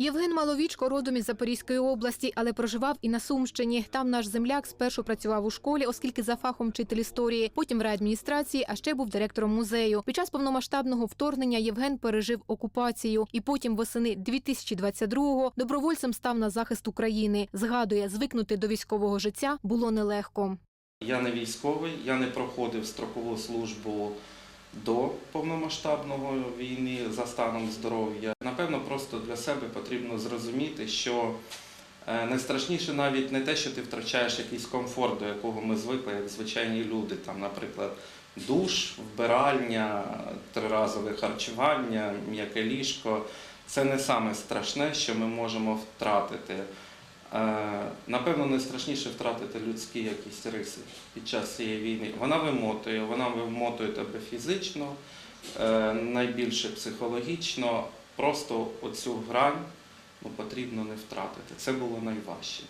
Євген Маловічко родом із Запорізької області, але проживав і на Сумщині. Там наш земляк спершу працював у школі, оскільки за фахом вчитель історії, потім в райадміністрації, а ще був директором музею. Під час повномасштабного вторгнення Євген пережив окупацію і потім восени 2022-го добровольцем став на захист України. Згадує, звикнути до військового життя було нелегко. Я не військовий, я не проходив строкову службу до повномасштабної війни за станом здоров'я. Напевно, просто для себе потрібно зрозуміти, що е, найстрашніше навіть не те, що ти втрачаєш якийсь комфорт, до якого ми звикли, як звичайні люди. Там, наприклад, душ, вбиральня, триразове харчування, м'яке ліжко. Це не саме страшне, що ми можемо втратити. Е, Напевно, найстрашніше втратити людські якісь риси під час цієї війни. Вона вимотує, вона вимотує тебе фізично, е, найбільше психологічно. Просто оцю грань ну, потрібно не втратити. Це було найважче.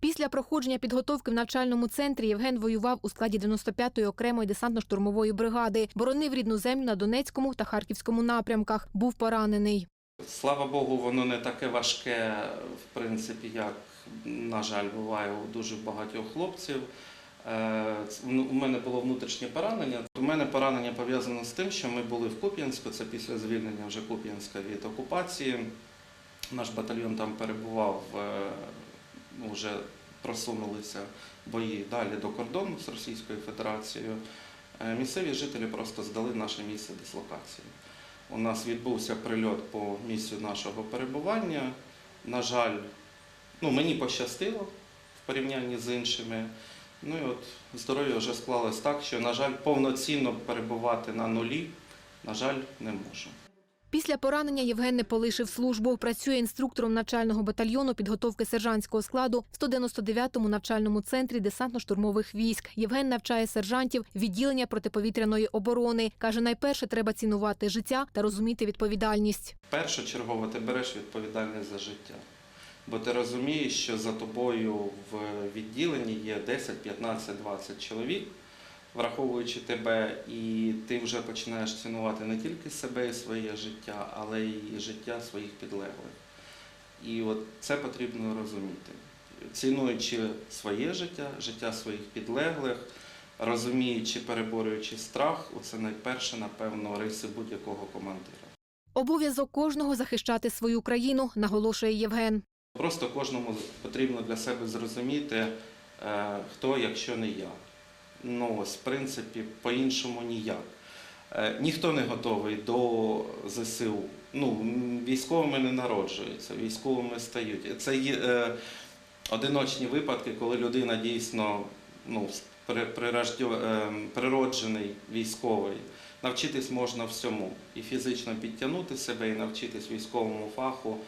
Після проходження підготовки в навчальному центрі Євген воював у складі 95-ї окремої десантно-штурмової бригади, боронив рідну землю на Донецькому та Харківському напрямках. Був поранений. Слава Богу, воно не таке важке, в принципі, як, на жаль, буває у дуже багатьох хлопців. Е, ну, У мене було внутрішнє поранення. У мене поранення пов'язано з тим, що ми були в Куп'янську, це після звільнення вже Куп'янська від окупації. Наш батальйон там перебував, е, вже просунулися бої далі до кордону з Російською Федерацією. Е, Місцеві жителі просто здали наше місце дислокації. У нас відбувся прильот по місцю нашого перебування. На жаль, ну, мені пощастило в порівнянні з іншими. Ну і от здоров'я вже склалось так, що, на жаль, повноцінно перебувати на нулі, на жаль, не можу. Після поранення Євген не полишив службу. Працює інструктором навчального батальйону підготовки сержантського складу в 199-му навчальному центрі десантно-штурмових військ. Євген навчає сержантів відділення протиповітряної оборони. Каже, найперше треба цінувати життя та розуміти відповідальність. Першочергово ти береш відповідальність за життя. Бо ти розумієш, що за тобою в відділенні є 10, 15, 20 чоловік, враховуючи тебе, і ти вже починаєш цінувати не тільки себе і своє життя, але й життя своїх підлеглих. І от це потрібно розуміти. Цінуючи своє життя, життя своїх підлеглих, розуміючи, переборюючи страх, це найперше, напевно, риси будь-якого командира. Обов'язок кожного захищати свою країну, наголошує Євген. Просто кожному потрібно для себе зрозуміти, е, хто, якщо не я. Ну, ось, в принципі, по-іншому ніяк. Е, Ніхто не готовий до ЗСУ. Ну, військовими не народжуються, військовими стають. Це є е, одиночні випадки, коли людина дійсно ну, е, природжений військовий. Навчитись можна всьому. І фізично підтягнути себе, і навчитись військовому фаху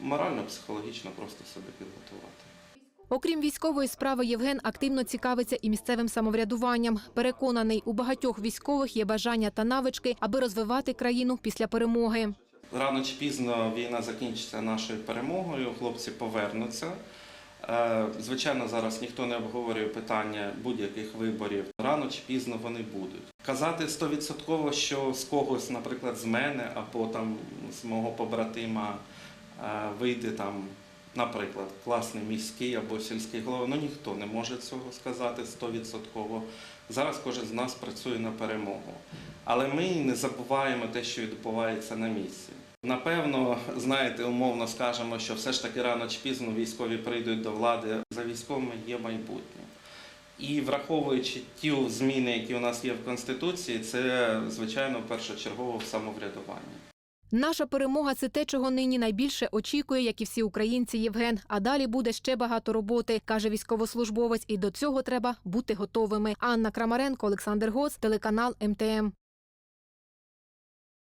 морально-психологічно просто себе підготувати. Окрім військової справи, Євген активно цікавиться і місцевим самоврядуванням. Переконаний, у багатьох військових є бажання та навички, аби розвивати країну після перемоги. Рано чи пізно війна закінчиться нашою перемогою, хлопці повернуться. Е, Звичайно, зараз ніхто не обговорює питання будь-яких виборів. Рано чи пізно вони будуть. Казати стовідсотково, що з когось, наприклад, з мене або там з мого побратима е, вийде там, наприклад, класний міський або сільський голова, ну ніхто не може цього сказати стовідсотково. Зараз кожен з нас працює на перемогу. Але ми не забуваємо те, що відбувається на місці. Напевно, знаєте, умовно скажемо, що все ж таки рано чи пізно військові прийдуть до влади. За військовими є майбутнє. І враховуючи ті зміни, які у нас є в Конституції, це, звичайно, першочергово в самоврядуванні. Наша перемога це те, чого нині найбільше очікує, як і всі українці. Євген. А далі буде ще багато роботи, каже військовослужбовець. І до цього треба бути готовими. Анна Крамаренко, Олександр Гоц, телеканал МТМ.